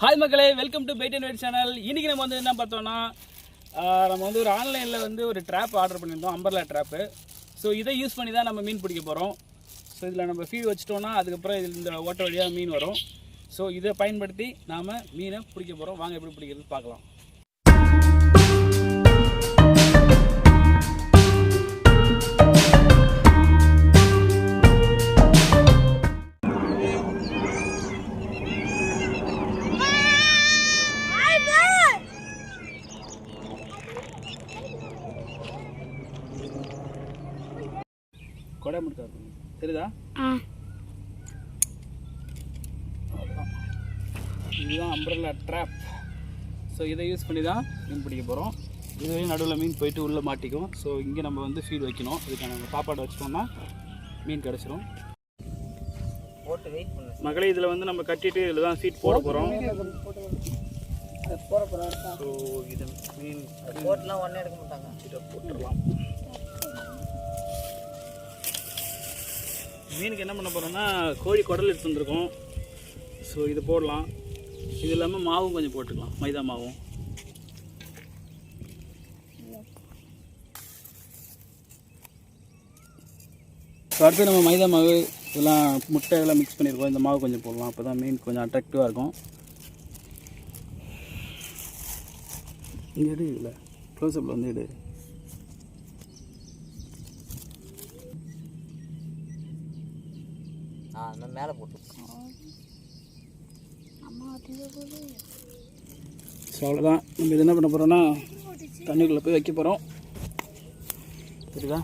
Hi மக்களே welcome to bait and wait channel இன்றைக்கி நம்ம வந்து என்ன பார்த்தோம்னா நம்ம வந்து ஒரு ஆன்லைனில் வந்து ஒரு ட்ராப் ஆர்டர் பண்ணியிருந்தோம் அம்பர்லா ட்ராப்பு ஸோ இதை யூஸ் பண்ணி தான் நம்ம மீன் பிடிக்க போகிறோம் ஸோ இதில் நம்ம ஃபீட் வச்சிட்டோம்னா அதுக்கப்புறம் இதில் இந்த ஓட்ட வழியாக மீன் வரும். ஸோ இதை பயன்படுத்தி நாம் மீனை பிடிக்க போகிறோம் வாங்க எப்படி பிடிக்கிறது பார்க்கலாம். கொடை மட்டும் தெரியுதா. இதுதான் அம்பரல்லா ட்ராப் ஸோ இதை யூஸ் பண்ணி தான் மீன் பிடிக்க போகிறோம் இதுவே நடுவில் மீன் போயிட்டு உள்ளே மாட்டிக்கும். ஸோ இங்கே நம்ம வந்து ஃபீட் வைக்கணும். இதுக்கான நம்ம சாப்பாடு வச்சிட்டோம்னா மீன் கிடச்சிரும். போட்டு வெயிட் பண்ணு. மகளே இதில் வந்து நம்ம கட்டிட்டு இதில் தான் ஃபீட் போட போகிறோம் ஸோ இது மீன் போட்டுலாம் ஒன்றே எடுக்க மாட்டாங்க. இதை போட்டுடலாம். மீனுக்கு என்ன பண்ண போகிறோம்னா கோழி குடல் எடுத்து வந்திருக்கோம். ஸோ இது போடலாம். இது இல்லாமல் மாவும் கொஞ்சம் போட்டுக்கலாம். மைதா மாவும். ஸோ அடுத்து நம்ம மைதா மாவு இதெல்லாம் முட்டை இதெல்லாம் மிக்ஸ் பண்ணியிருக்கோம். இந்த மாவு கொஞ்சம் போடலாம். அப்போ தான் மீன் கொஞ்சம் அட்ராக்டிவாக இருக்கும். இங்கே எடு இல்லை க்ளோஸ்அப்பில் வந்து எடு. ஆ அந்த மேலே போட்டு ஸோ அவ்வளோதான் நம்ம இது என்ன பண்ண போகிறோன்னா தண்ணிக்குள்ளே போய் வைக்க போகிறோம் சரிதா?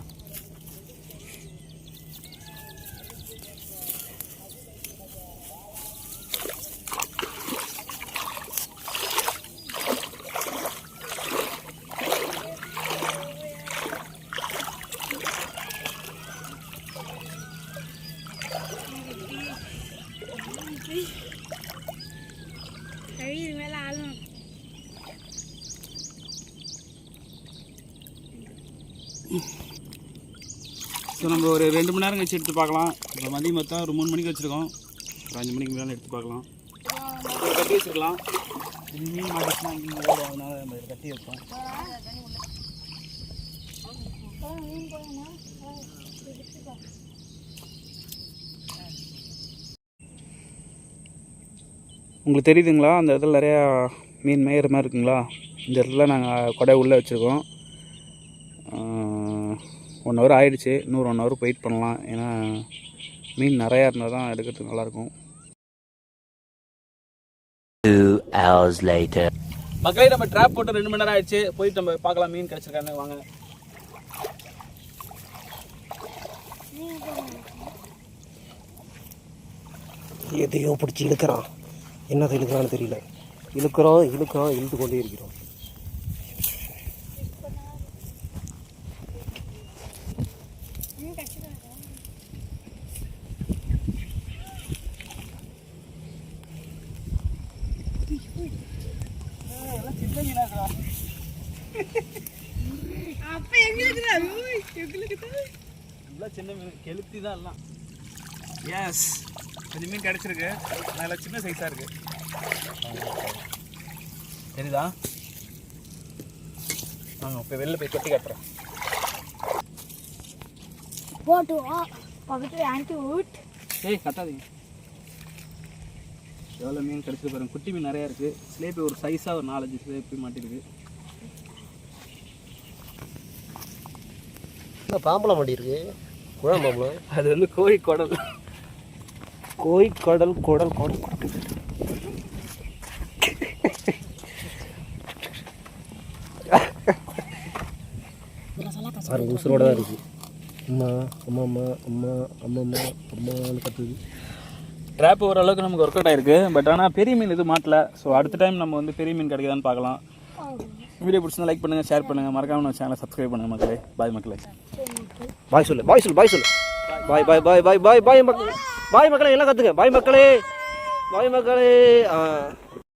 கழிவு மேலே ஆளும் ஸோ நம்ம ஒரு ரெண்டு மணி நேரம் கழிச்சு எடுத்து பார்க்கலாம் இப்போ மதியம் மொத்தம் ஒரு மூணு மணிக்கு வச்சுருக்கோம் ஒரு அஞ்சு மணிக்கு மேலே எடுத்து பார்க்கலாம் இதை கட்டி வச்சுருக்கலாம் இது மீன் மாட்டிச்சுன்னா இங்கே ஓடும் அதனால நம்ம கட்டி வைப்போம் உங்களுக்கு தெரியுதுங்களா? அந்த இடத்துல நிறையா மீன் மேயிற மாதிரி இருக்குங்களா? இந்த இடத்துல நாங்கள் கொடை உள்ளே வச்சுருக்கோம். ஒன் ஹவர் ஆயிடுச்சு. இன்னொரு ஒன் ஹவர் வெயிட் பண்ணலாம். ஏன்னா மீன் நிறையா இருந்தால் தான் எடுக்கிறதுக்கு நல்லாயிருக்கும் Two hours later. மக்களே நம்ம ட்ராப் போட்டு ரெண்டு மணி நேரம் ஆயிடுச்சு. போயிட்டு நம்ம பார்க்கலாம் மீன் கிடச்சிருக்கான்னு வாங்க. எதையோ பிடிச்சி இழுக்கிறான். என்னதை இழுக்கிறான்னு தெரியல. இழுக்கிறோம் இழுக்கிறோம் இழுத்து கொண்டே இருக்கிறோம். அப்போ எங்களுக்கு சின்ன கெளுத்தி தான் எல்லாம். எஸ் கொஞ்சம் மீன் கிடச்சிருக்கு. நல்லா சின்ன சைஸாக இருக்கு. தெரியுதா? வாங்க இப்போ வெளில போய் கொட்டி காட்டுறேன். போட்டு பக்கத்தில் ஆண்டி ஊட். ஏய் கத்தாதீங்க. எவ்வளோ மீன் கிடச்சிருக்கு பாருங்க. குட்டி மீன் நிறையா இருக்குது சிலேபி ஒரு சைஸாக ஒரு நாலஞ்சு சிலேபி மாட்டிருக்கு. பாம்பளம் வண்டி இருக்கு குழம்பாம்பளம் அது வந்து கோழி குடல். கோய் கடல் குடல் குடல் பாருங்க உசுரோட தான் இருக்கு. அம்மா அம்மா அம்மா அம்மா அம்மா அம்மா அம்மான்னு கத்துது. ட்ராப் ஓரளவுக்கு நமக்கு ஒர்க் அவுட் ஆயிருக்கு. பட் ஆனால் பெரிய மீன் எதுவும் மாட்டல. ஸோ அடுத்த டைம் நம்ம வந்து பெரிய மீன் கிடைக்குதான்னு பார்க்கலாம். வீடியோ பிடிச்சிருந்தா லைக் பண்ணுங்கள் ஷேர் பண்ணுங்கள் மறக்காம நம்ம சேனலை சப்ஸ்கிரைப் பண்ணுங்கள் மக்களே. பாய் மக்களே. பாய் சொல்லு பாய் சொல்லு பாய் சொல்லு. பாய் பாய் பாய் பாய் பாய் பாய் மக்களே. பாய் மக்களே எல்லாம் கத்துங்க. பாய் மக்களே பாய் மக்களே